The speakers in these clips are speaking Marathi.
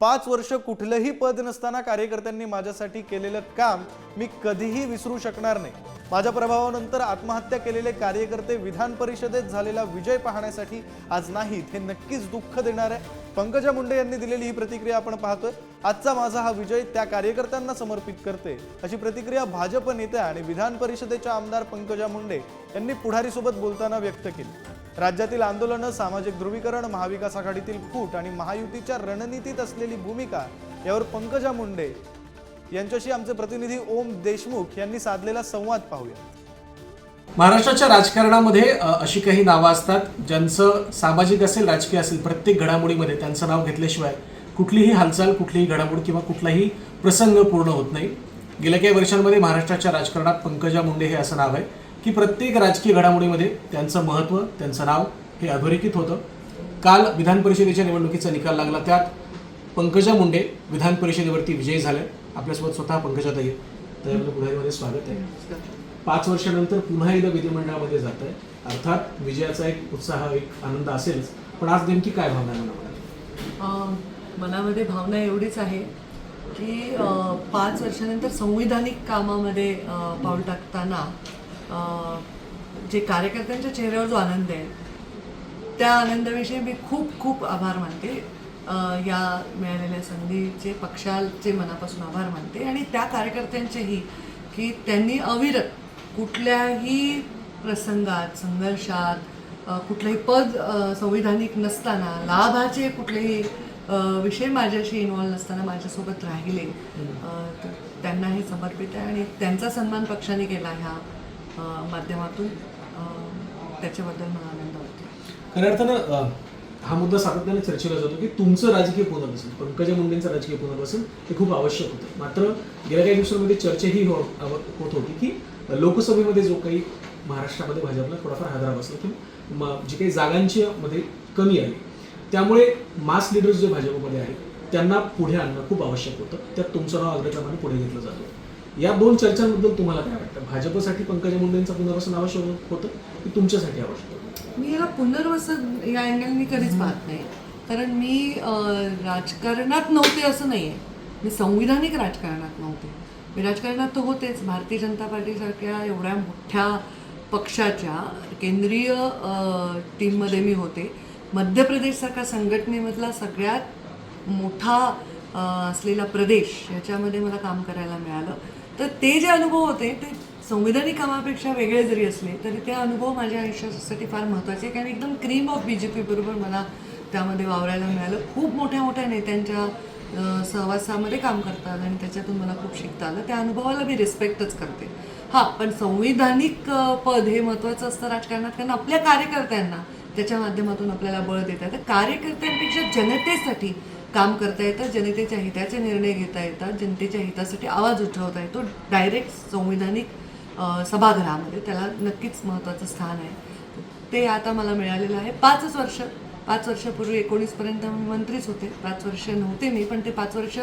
पाच वर्ष कुठलंही पद नसताना कार्यकर्त्यांनी माझ्यासाठी केलेलं काम मी कधीही विसरू शकणार नाही. माझ्या प्रभावानंतर आत्महत्या केलेले कार्यकर्ते विधान परिषदेत झालेला विजय पाहण्यासाठी आज नाहीत हे नक्कीच दुःख देणार आहे. पंकजा मुंडे यांनी दिलेली ही प्रतिक्रिया आपण पाहतोय. आजचा माझा हा विजय त्या कार्यकर्त्यांना समर्पित करते. अशी प्रतिक्रिया भाजप नेत्या आणि विधान परिषदेच्या आमदार पंकजा मुंडे यांनी पुढारीसोबत बोलताना व्यक्त केली. राज्यातील आंदोलनं सामाजिक ध्रुवीकरण महाविकास आघाडीतील फूट आणि महायुतीच्या रणनीतीत असलेली भूमिका यावर पंकजा मुंडे यांच्याशी आमचे प्रतिनिधी ओम देशमुख यांनी साधलेला संवाद पाहूया. महाराष्ट्राच्या राजकारणामध्ये अशी काही नावं असतात ज्यांचं सामाजिक असेल राजकीय असेल प्रत्येक घडामोडीमध्ये त्यांचं नाव घेतल्याशिवाय कुठलीही हालचाल कुठलीही घडामोड किंवा कुठलाही प्रसंग पूर्ण होत नाही. गेल्या काही वर्षांमध्ये महाराष्ट्राच्या राजकारणात पंकजा मुंडे हे असं नाव आहे. की प्रत्येक राजकीय घडामोडीमध्ये त्यांचं महत्त्व त्यांचं नाव हे अधोरेखित होतं. काल विधान परिषदेच्या निवडणुकीचा निकाल लागला. त्यात पंकजा मुंडे विधान परिषदेवरती विजयी झाले. आपल्यासोबत स्वतः पंकजाताई आहेत. तर आपलं पुढारीमध्ये स्वागत आहे. पाच वर्षानंतर पुन्हा एकदा विधिमंडळामध्ये जात आहे. अर्थात विजयाचा एक उत्साह एक आनंद असेलच. पण आज नेमकी काय भावना आहे मनामध्ये? मनामध्ये भावना एवढीच आहे की पाच वर्षानंतर संविधानिक कामामध्ये पाऊल टाकताना जे कार्यकर्त्यांच्या चेहऱ्यावर जो आनंद आहे त्या आनंदाविषयी मी खूप खूप आभार मानते. या मिळालेल्या संधीचे पक्षाचे मनापासून आभार मानते. आणि त्या कार्यकर्त्यांचेही की त्यांनी अविरत कुठल्याही प्रसंगात संघर्षात कुठलंही पद संविधानिक नसताना लाभाचे कुठलेही विषय माझ्याशी इन्व्हॉल्व नसताना माझ्यासोबत राहिले. तर त्यांना हे समर्पित आहे. आणि त्यांचा सन्मान पक्षाने केला ह्या माध्यमातून त्याच्याबद्दल मला आनंद वाटतो खऱ्या अर्थानं हा मुद्दा सातत्याने चर्चेला जातो की तुमचं राजकीय पुनर्वसन पंकजा मुंडेंचं राजकीय पुनर्वसन हे खूप आवश्यक होतं. मात्र गेल्या काही दिवसांमध्ये चर्चा ही हो- होत होती की लोकसभेमध्ये जो काही महाराष्ट्रामध्ये भाजपला थोडाफार हादरा बसला किंवा म- जी काही जागांची मध्ये कमी आली त्यामुळे मास लिडर्स जे भाजपमध्ये आहेत त्यांना पुढे आणणं खूप आवश्यक होतं. त्यात तुमचं नाव अग्रक्रमाने पुढे घेतलं जातं. या दोन चर्चांबद्दल तुम्हाला काय वाटतं? भाजपसाठी पंकजा मुंडेंचं पुनर्वसन आवश्यक होतं की तुमच्यासाठी आवश्यक होतं? मी याला पुनर्वसन या अँगलनी कधीच पाहत नाही. कारण मी राजकारणात नव्हते असं नाही आहे मी संविधानिक राजकारणात नव्हते. मी राजकारणात तर होतेच. भारतीय जनता पार्टीसारख्या एवढ्या मोठ्या पक्षाच्या केंद्रीय टीममध्ये मी होते. मध्य प्रदेशसारखा संघटनेमधला सगळ्यात मोठा असलेला प्रदेश याच्यामध्ये मला काम करायला मिळालं. तर ते जे अनुभव होते ते संविधानिक कामापेक्षा वेगळे जरी असले तरी ते अनुभव माझ्या आयुष्यासाठी फार महत्त्वाचे आहे कारण एकदम क्रीम ऑफ बी जे पीबरोबर मला त्यामध्ये वावरायला मिळालं. खूप मोठ्या मोठ्या नेत्यांच्या सहवासामध्ये काम करतात आणि त्याच्यातून मला खूप शिकता आलं. त्या अनुभवाला मी रिस्पेक्टच करते. हां पण संविधानिक पद हे महत्त्वाचं असतं राजकारणात कारण आपल्या कार्यकर्त्यांना त्याच्या माध्यमातून आपल्याला बळ देतात. तर कार्यकर्त्यांपेक्षा जनतेसाठी काम करता येतं जनतेच्या हिताचे निर्णय घेता येतात जनतेच्या हितासाठी आवाज उठवता येतो डायरेक्ट संविधानिक सभागृहामध्ये त्याला नक्कीच महत्त्वाचं स्थान आहे. ते आता मला मिळालेलं आहे. पाचच वर्ष पाच वर्षापूर्वी एकोणीसपर्यंत मी मंत्रीच होते. पाच वर्ष नव्हते मी पण ते पाच वर्ष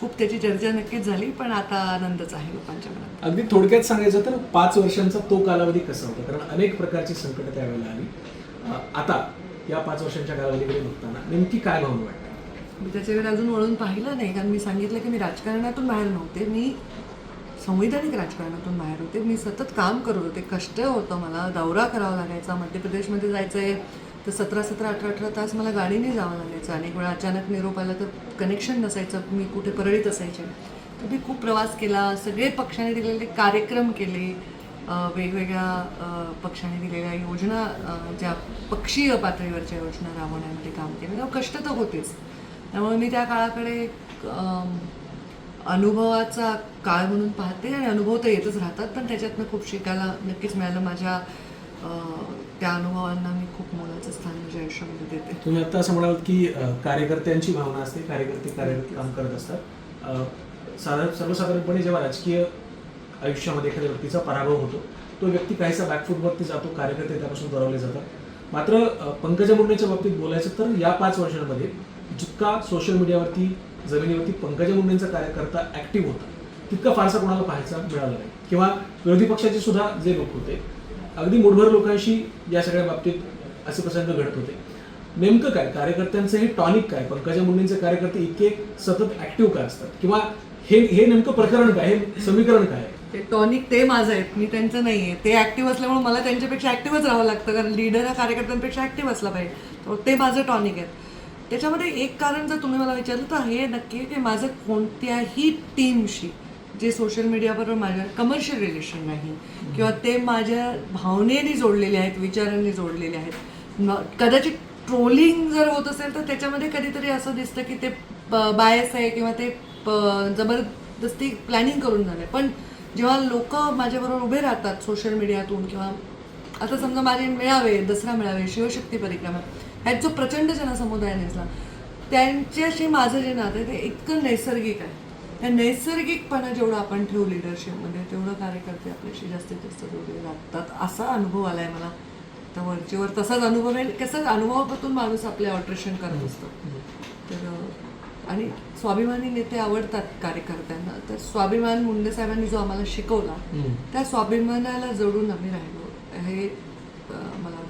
खूप त्याची चर्चा नक्कीच झाली पण आता आनंदच आहे लोकांच्या मनात. अगदी थोडक्यात सांगायचं तर पाच वर्षांचा तो कालावधी कसा होता? कारण अनेक प्रकारची संकट त्यावेळेला आली. आता या पाच वर्षांच्या कालावधीकडे बघताना नेमकी काय भावना वाटतं? मी त्याच्याकडे अजून वळून पाहिलं नाही कारण मी सांगितलं की मी राजकारणातून बाहेर नव्हते. मी संविधानिक राजकारणातून बाहेर होते. मी सतत काम करत होते. कष्ट होतं मला. दौरा करावा लागायचा. मध्य प्रदेशमध्ये जायचं आहे तर सतरा सतरा अठरा अठरा तास मला गाडीने जावं लागायचं. अनेक वेळा अचानक निरोप आला तर कनेक्शन नसायचं. मी कुठे परळीत असायचे. तर मी खूप प्रवास केला. सगळे पक्षाने दिलेले कार्यक्रम केले. वेगवेगळ्या पक्षाने दिलेल्या योजना ज्या पक्षीय पातळीवरच्या योजना राबवण्यामध्ये काम केलं. तेव्हा कष्ट तर होतेच. त्यामुळे मी त्या काळाकडे एक, अनुभवाचा काळ म्हणून पाहते आणि अनुभव तर येतच राहतात पण त्याच्यातनं खूप शिकायला नक्कीच मिळालं. माझ्या त्या अनुभवांना मी खूप मोलाचं स्थान माझ्या आयुष्यामध्ये देते. तुम्ही आता असं म्हणाल की कार्यकर्त्यांची भावना असते कार्यकर्ते कार्यकर्ते काम करत असतात. साधारण सर्वसाधारणपणे जेव्हा राजकीय आयुष्यामध्ये एखाद्या व्यक्तीचा पराभव होतो. तो व्यक्ती काहीसा बॅकफूटवरती जातो कार्यकर्ते त्यापासून दुरावले जातात. मात्र पंकजा मुंडेच्या बाबतीत बोलायचं तर या पाच वर्षांमध्ये जितका सोशल मीडियावरती जमिनीवरती पंकजा मुंडेंचा कार्यकर्ता ऍक्टिव्ह होता तितका फारसा कोणाला पाहायचा मिळाला नाही. किंवा विरोधी पक्षाचे सुद्धा जे लोक होते अगदी मूठभर लोकांशी या सगळ्या बाबतीत असे प्रसंग घडत होते. नेमकं काय? कार्यकर्त्यांचं हे टॉनिक काय? पंकजा मुंडेंचे कार्यकर्ते इतके सतत ऍक्टिव्ह काय असतात? किंवा हे हे नेमकं प्रकरण काय? हे समीकरण काय आहे? ते टॉनिक ते माझं आहेत मी त्यांचं नाही आहे. ते ॲक्टिव्ह असल्यामुळे मला त्यांच्यापेक्षा ॲक्टिव्हच राहावं लागतं कारण लीडर हा कार्यकर्त्यांपेक्षा ॲक्टिव्ह असला पाहिजे. ते माझं टॉनिक आहेत. त्याच्यामध्ये एक कारण जर तुम्ही मला विचारलं तर हे नक्की की माझं कोणत्याही टीमशी जे सोशल मीडियाबरोबर माझ्या कमर्शियल रिलेशन नाही किंवा ते माझ्या भावनेने जोडलेले आहेत विचारांनी जोडलेले आहेत. कदाचित ट्रोलिंग जर होत असेल तर त्याच्यामध्ये कधीतरी असं दिसतं की ते बायस आहे किंवा ते जबरदस्ती प्लॅनिंग करून झालं पण जेव्हा लोक माझ्याबरोबर उभे राहतात सोशल मीडियातून किंवा आता समजा माझे मेळावे दसरा मेळावे शिवशक्ती परिक्रमा ह्यात जो प्रचंड जनसमुदाय नेसला. त्यांच्याशी माझं जे नातं आहे ते इतकं नैसर्गिक आहे. त्या नैसर्गिकपणा जेवढं आपण ठेवू लिडरशिपमध्ये तेवढं कार्यकर्ते आपल्याशी जास्तीत जास्त जोडले लागतात असा अनुभव आला आहे मला. तर वरचेवर तसाच अनुभव आहे कसाच अनुभवापासून माणूस आपले ऑल्ट्रेशन करत असतो. तर आणि स्वाभिमानी नेते आवडतात कार्यकर्त्यांना. तर स्वाभिमान मुंडे साहेबांनी जो आम्हाला शिकवला त्या स्वाभिमानाला जोडून आम्ही राहिलो. हे मला वाटतं.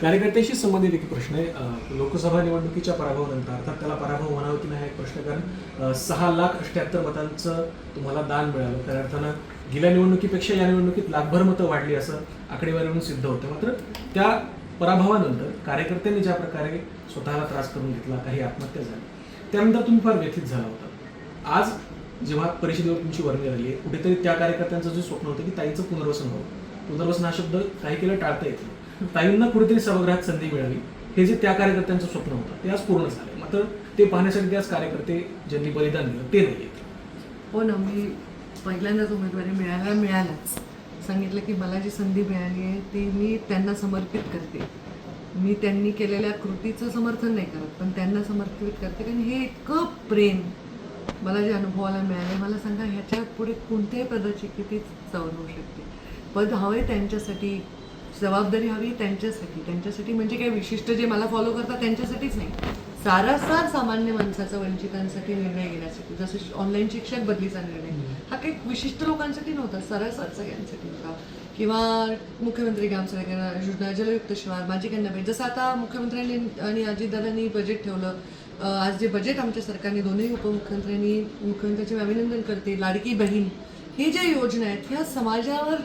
कार्यकर्त्याशी संबंधित एक प्रश्न आहे. लोकसभा निवडणुकीच्या पराभवानंतर अर्थात त्याला पराभव म्हणावं की नाही हा एक प्रश्न. कारण सहा लाख अठ्याहत्तर मतांचं तुम्हाला दान मिळालं. खऱ्या अर्थानं गेल्या निवडणुकीपेक्षा या निवडणुकीत लाखभर मतं वाढली असं आकडेवारीवरून सिद्ध होतं. मात्र त्या पराभवानंतर कार्यकर्त्यांनी ज्या प्रकारे स्वतःला त्रास करून घेतला काही आत्महत्या झाल्या त्यानंतर तुम्ही फार व्यथित झाला होता. आज जेव्हा परिषदेवर तुमची वर्णी आली आहे कुठेतरी त्या कार्यकर्त्यांचं जे स्वप्न होतं की ताईचं पुनर्वसन व्हावं. पुनर्वसन हा शब्द काही केलं टाळता येतील ताईंना कुठेतरी सभागृहात संधी मिळावी. हे जे त्या कार्यकर्त्यांचं स्वप्न होतं ते आज पूर्ण झालं मात्र ते पाहण्यासाठी ते आज कार्यकर्ते ज्यांनी बलिदान दिलं ते नाही आहेत हो ना मी पहिल्यांदाच उमेदवारी मिळायला मिळालाच सांगितलं की मला जी संधी मिळाली आहे ती मी त्यांना समर्पित करते. मी त्यांनी केलेल्या कृतीचं समर्थन नाही करत पण त्यांना समर्पित करते. कारण हे इतकं प्रेम मला जे अनुभवाला मिळाले मला सांगा ह्याच्या पुढे कोणत्याही पदाची किती चवण होऊ शकते? पद हवे त्यांच्यासाठी जबाबदारी हवी त्यांच्यासाठी. त्यांच्यासाठी म्हणजे काय विशिष्ट जे मला फॉलो करतात त्यांच्यासाठीच नाही. सारासार सामान्य माणसाचा वंचितांसाठी निर्णय घेण्यासाठी. जसं ऑनलाईन शिक्षक बदलीचा निर्णय. हा काही विशिष्ट लोकांसाठी नव्हता सरळ सगळ्यांसाठी होता. किंवा मुख्यमंत्री ग्राम योजना जलयुक्त शिवार माझी कन्याबाई. जसं आता मुख्यमंत्र्यांनी आणि अजितदादांनी बजेट ठेवलं आज जे बजेट आमच्या सरकारने दोन्ही उपमुख्यमंत्र्यांनी मुख्यमंत्र्यांचे अभिनंदन करते लाडकी बहीण. हे ज्या योजना आहेत ह्या समाजावर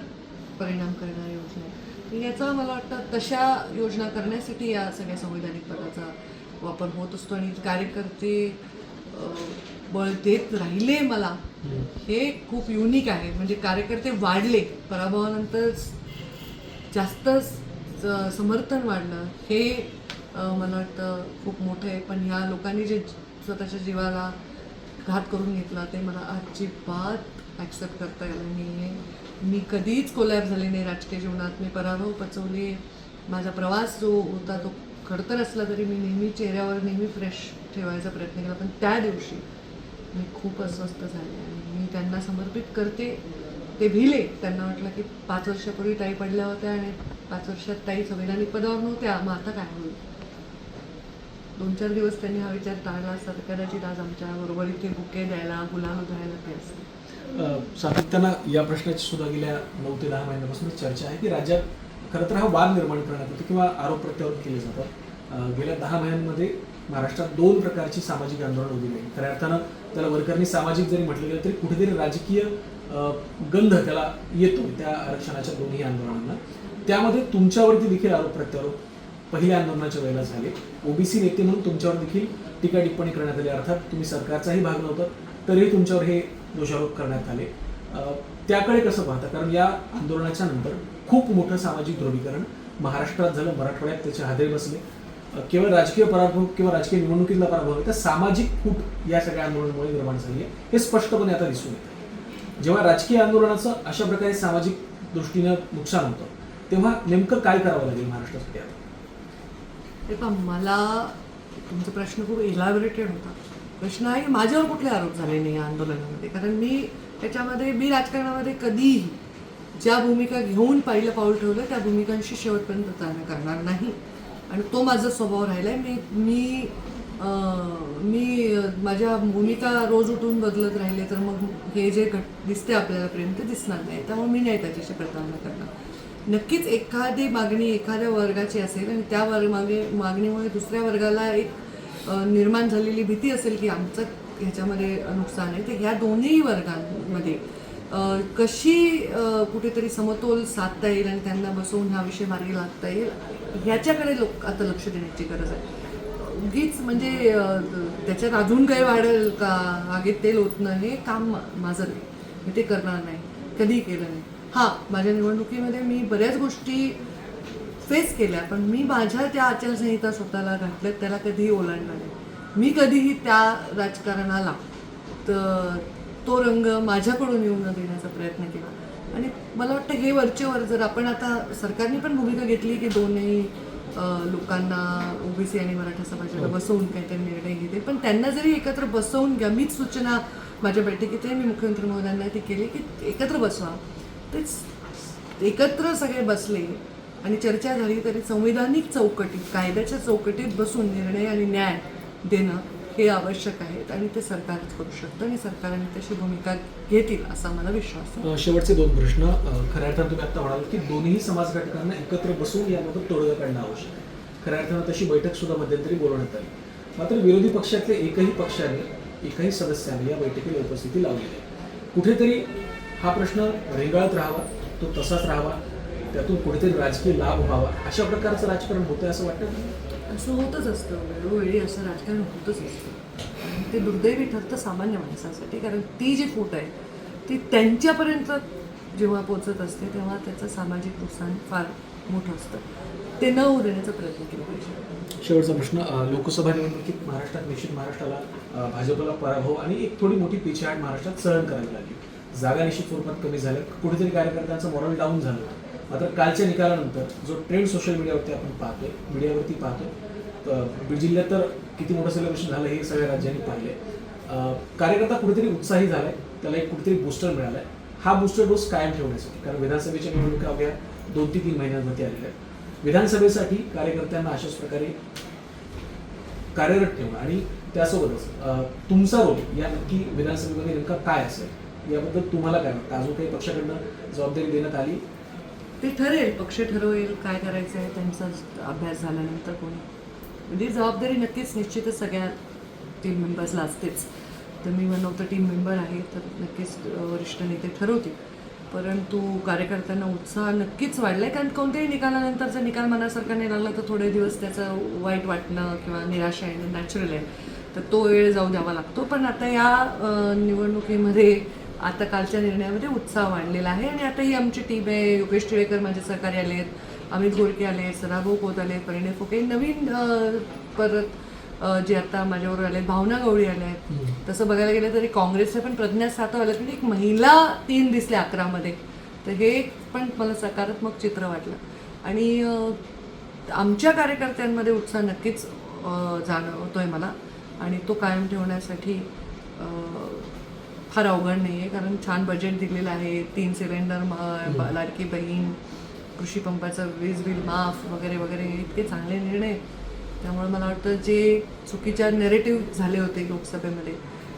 परिणाम करणाऱ्या योजना आहेत. याचा मला वाटतं तशा योजना करण्यासाठी या सगळ्या संवैधानिक पदाचा वापर होत असतो आणि कार्यकर्ते बळ देत राहिले मला. हे खूप युनिक आहे. म्हणजे कार्यकर्ते वाढले. पराभवानंतर जास्त समर्थन वाढलं. हे मला वाटतं खूप मोठं आहे. पण ह्या लोकांनी जे स्वतःच्या जीवाला घात करून घेतला ते मला अजिबात ॲक्सेप्ट करता आलं नाही आहे मी कधीच कोलॅब झाले नाही राजकीय जीवनात. मी पराभव पचवले. माझा प्रवास जो होता तो खडतर असला तरी मी नेहमी चेहऱ्यावर नेहमी फ्रेश ठेवायचा प्रयत्न केला. पण त्या दिवशी मी खूप अस्वस्थ झाले आणि मी त्यांना समर्पित करते. ते भिले. त्यांना वाटलं की पाच वर्षापूर्वी ताई पडल्या होत्या आणि पाच वर्षात ताई संविधानिक पदावर नव्हत्या मग आता काय होईल? दोन चार दिवस त्यांनी हा विचार टाळला असता तर कदाचित आज आमच्या बरोबर इथे बुके द्यायला गुलाब उधळायला ते असतं सातत्यानं या प्रश्नाची सुद्धा गेल्या नऊ ते दहा महिन्यापासून चर्चा आहे की राज्यात खरं तर हा वाद निर्माण करण्यात येतो किंवा आरोप प्रत्यारोप केले जातात. गेल्या दहा महिन्यांमध्ये महाराष्ट्रात दोन प्रकारची सामाजिक आंदोलन उभी राहिली. खऱ्या अर्थानं त्याला वरकरणी सामाजिक जरी म्हटलं गेलं तरी कुठेतरी राजकीय गंध त्याला येतो त्या आरक्षणाच्या दोन्ही आंदोलनांना. त्यामध्ये तुमच्यावरती देखील आरोप प्रत्यारोप पहिल्या आंदोलनाच्या वेळेला झाले. ओबीसी नेते म्हणून तुमच्यावर देखील टीका टिप्पणी करण्यात आली. अर्थात तुम्ही सरकारचाही भाग नव्हता तरीही तुमच्यावर हे दोषारोप करण्यात आले. त्याकडे कसं पाहता? कारण या आंदोलनाच्या नंतर खूप मोठं सामाजिक ध्रुवीकरण महाराष्ट्रात झालं. मराठवाड्यात त्याचे हादरे बसले. केवळ राजकीय पराभव किंवा राजकीय निवडणुकीतला पराभव तर सामाजिक फूट या सगळ्या आंदोलनामुळे निर्माण झाली आहे. हे स्पष्टपणे आता दिसून येतं जेव्हा राजकीय आंदोलनाचं अशा प्रकारे सामाजिक दृष्टीनं नुकसान होतं तेव्हा नेमकं काय करावं लागेल महाराष्ट्रासाठी आता ते मला तुमचा प्रश्न खूप इलॅबोरेटेड होता. प्रश्न आहे की माझ्यावर कुठले आरोप झाले नाही या आंदोलनामध्ये? कारण मी त्याच्यामध्ये मी राजकारणामध्ये कधीही ज्या भूमिका घेऊन पहिलं पाऊल ठेवलं त्या भूमिकांशी शेवटपर्यंत चालणं करणार नाही. आणि तो माझा स्वभाव राहिला आहे मी मी मी माझ्या भूमिका रोज उठून बदलत राहिले तर मग हे जे घट दिसते आपल्याला प्रेम ते दिसणार नाही. त्यामुळे मी नाही त्याच्याशी प्रतारणा करणार. नक्कीच एखादी मागणी एखाद्या वर्गाची असेल आणि त्या वर्ग मागे मागणीमुळे दुसऱ्या वर्गाला एक निर्माण झालेली भीती असेल की आमचं ह्याच्यामध्ये नुकसान आहे तर ह्या दोन्ही वर्गांमध्ये कशी कुठेतरी समतोल साधता येईल आणि त्यांना बसवून हा विषय मार्गी लागता येईल ह्याच्याकडे लोक आता लक्ष देण्याची गरज आहे. उगीच म्हणजे त्याच्यात अजून काही वाढेल का आगीत तेल ओतणं हे काम माझं नाही. मी ते करणार नाही. कधीही केलं नाही. हां माझ्या निवडणुकीमध्ये मी बऱ्याच गोष्टी फेस केल्या पण मी माझ्या त्या आचारसंहिता स्वतःला घातल्यात त्याला कधीही ओलांडणार नाही. मी कधीही त्या राजकारणाला तर तो रंग माझ्याकडून येऊ न देण्याचा प्रयत्न केला. आणि मला वाटतं हे वरचे वर जर आपण आता सरकारने पण भूमिका घेतली की दोन्ही लोकांना ओबीसी आणि मराठा समाजाला बसवून काहीतरी निर्णय घेते पण त्यांना जरी एकत्र बसवून घ्या मीच सूचना माझ्या बैठकीतही मी मुख्यमंत्री महोदयांना ती केली की एकत्र बसवा. तेच एकत्र सगळे बसले आणि चर्चा झाली तरी संविधानिक चौकटीत कायद्याच्या चौकटीत बसून निर्णय आणि न्याय देणं हे आवश्यक आहेत आणि ते सरकारच करू शकतं आणि सरकारने तशी भूमिका घेतील असा मला विश्वास आहे. शेवटचे दोन प्रश्न. खऱ्या अर्थानं तुम्ही आता म्हणाल की दोन्ही समाज घटकांना एकत्र बसून याबाबत तोडगा काढणं आवश्यक आहे. खऱ्या अर्थानं तशी बैठक सुद्धा मध्यंतरी बोलवण्यात आली. मात्र विरोधी पक्षातले एकही पक्षाने एकाही सदस्याने या बैठकीला उपस्थिती लावली आहे. कुठेतरी हा प्रश्न रेंगाळत राहावा तो तसाच राहावा त्यातून कुठेतरी राजकीय लाभ व्हावा अशा प्रकारचं राजकारण होतं असं वाटतं असं होतच असतं वेळोवेळी हो, असं राजकारण होतच असतं. ते दुर्दैवी ठरतं सामान्य माणसासाठी. कारण ती जी फूट आहे ती त्यांच्यापर्यंत जेव्हा पोचत असते तेव्हा त्याचं सामाजिक नुकसान फार मोठं असतं. ते न होऊ देण्याचा प्रयत्न केला पाहिजे. शेवटचा प्रश्न लोकसभा निवडणुकीत महाराष्ट्रात निश्चित महाराष्ट्राला भाजपला पराभव आणि एक थोडी मोठी पिछाड महाराष्ट्रात सहन करावी लागली. जागा निश्चित स्वरूपात कमी झाल्या. कुठेतरी कार्यकर्त्यांचं मॉरल डाऊन झालं. मात्र कालच्या निकालानंतर जो ट्रेंड सोशल मीडियावरती आपण पाहतोय मीडियावरती पाहतोय बीड जिल्ह्यात तर किती मोठं सेलिब्रेशन झालं हे सगळ्या राज्यांनी पाहिले कार्यकर्ता कुठेतरी उत्साही झालाय त्याला एक कुठेतरी बूस्टर मिळालाय. हा बूस्टर डोस कायम ठेवण्यासाठी कारण विधानसभेच्या निवडणुका अवघ्या दोन ते तीन महिन्यांमध्ये आलेल्या आहेत. विधानसभेसाठी कार्यकर्त्यांना अशाच प्रकारे कार्यरत ठेवणं आणि त्यासोबतच तुमचा रोल या नक्की विधानसभेमध्ये नेमका काय असेल याबद्दल तुम्हाला काय वाटतं? अजून काही पक्षाकडनं जबाबदारी देण्यात आली? ते ठरेल पक्ष ठरवेल काय करायचं आहे त्यांचा अभ्यास झाल्यानंतर कोणी. म्हणजे जबाबदारी नक्कीच निश्चितच सगळ्या टीम मेंबर्सला असतेच. तर मी म्हणवतं टीम मेंबर आहे तर नक्कीच वरिष्ठ नेते ठरवतील. परंतु कार्यकर्त्यांना उत्साह नक्कीच वाढला आहे कारण कोणत्याही निकालानंतर जर निकाल मनासारखा नाही लागला तर थोडे दिवस त्याचं वाईट वाटणं किंवा निराशा येणं नॅचरल आहे. तर तो वेळ जाऊ द्यावा लागतो. पण आता या निवडणुकीमध्ये आता कालच्या निर्णयामध्ये उत्साह वाढलेला आहे आणि आता ही आमची टीम आहे. योगेश टिळेकर माझे सहकारी आले आहेत. अमित गोडके आले आहेत. सदाभाऊ खोत आले परिणय फुके नवीन परत जे आता माझ्यावर आले आहेत. भावना गवळी आल्या आहेत. तसं बघायला गेलं तरी काँग्रेसचे पण प्रज्ञा सातव आले पण एक महिला तीन दिसले अकरामध्ये. तर हे एक पण मला सकारात्मक चित्र वाटलं. आणि आमच्या कार्यकर्त्यांमध्ये उत्साह नक्कीच जाणवतोय मला. आणि तो कायम ठेवण्यासाठी फार अवघड नाही आहे कारण छान बजेट दिलेलं आहे. तीन सिलेंडर लाडकी बहीण कृषी पंपाचं वीज बिल माफ वगैरे वगैरे इतके चांगले निर्णय. त्यामुळे मला वाटतं जे चुकीच्या नेरेटिव्ह झाले होते लोकसभेमध्ये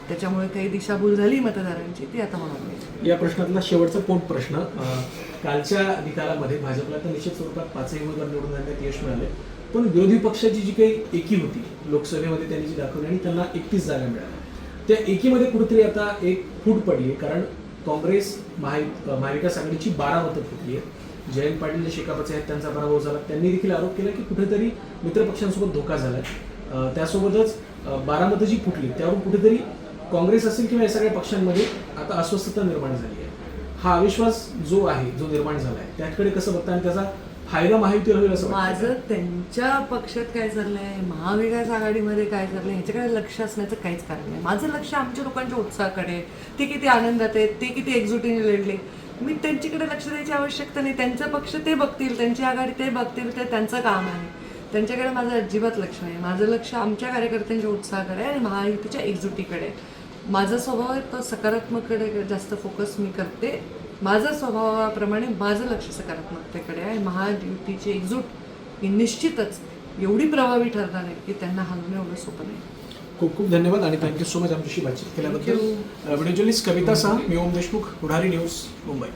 त्याच्यामुळे काही दिशाभूल झाली मतदारांची ती आता होणार नाही. या प्रश्नातला शेवटचा पोट प्रश्न कालच्या निकालामध्ये भाजपला तर निश्चित स्वरूपात पाचही उमेदवार निवडून आणण्यात यश मिळाले पण विरोधी पक्षाची जी काही एकी होती लोकसभेमध्ये त्यांनी जी दाखवली आणि त्यांना एकतीस जागा मिळाल्या. त्या एकीमध्ये कुठेतरी आता एक फूट पडली आहे कारण काँग्रेस महावि महाविकास आघाडीची बारा मतं फुटली आहेत जयंत पाटील जे शेकापचे आहेत त्यांचा पराभव झाला. त्यांनी देखील आरोप केला की कुठेतरी मित्रपक्षांसोबत धोका झाला आहे त्यासोबतच बारा मतं जी फुटली त्यावरून कुठेतरी काँग्रेस असेल किंवा या सगळ्या पक्षांमध्ये आता अस्वस्थता निर्माण झाली आहे हा अविश्वास जो आहे जो निर्माण झाला आहे त्याकडे कसं बघता आणि त्याचा फायदा माहिती होईल असं माझं त्यांच्या पक्षात काय चाललंय महाविकास आघाडीमध्ये काय चाललंय ह्याच्याकडे लक्ष असण्याचं काहीच कारण नाही. माझं लक्ष आमच्या लोकांच्या उत्साहाकडे ते किती आनंदात आहेत ते किती एकजुटीने लढले. मी त्यांच्याकडे लक्ष द्यायची आवश्यकता नाही. त्यांचा पक्ष ते बघतील त्यांची आघाडी ते बघतील ते त्यांचं काम आहे. त्यांच्याकडे माझं अजिबात लक्ष नाही. माझं लक्ष आमच्या कार्यकर्त्यांच्या उत्साहाकडे आहे आणि महायुतीच्या एकजुटीकडे. माझा स्वभाव आहे तो सकारात्मककडे जास्त फोकस मी करते. माझं स्वभावाप्रमाणे माझं लक्ष सकारात्मकतेकडे आहे. महायुतीची एकजूट ही निश्चितच एवढी प्रभावी ठरणार आहे की त्यांना हलवणं एवढं सोपं नाही. खूप खूप धन्यवाद आणि थँक्यू सो मच आमच्याशी बातचीत केल्याबद्दल. व्हिडिओ जर्नलिस्ट कविता सह मी ओम देशमुख पुढारी न्यूज मुंबई.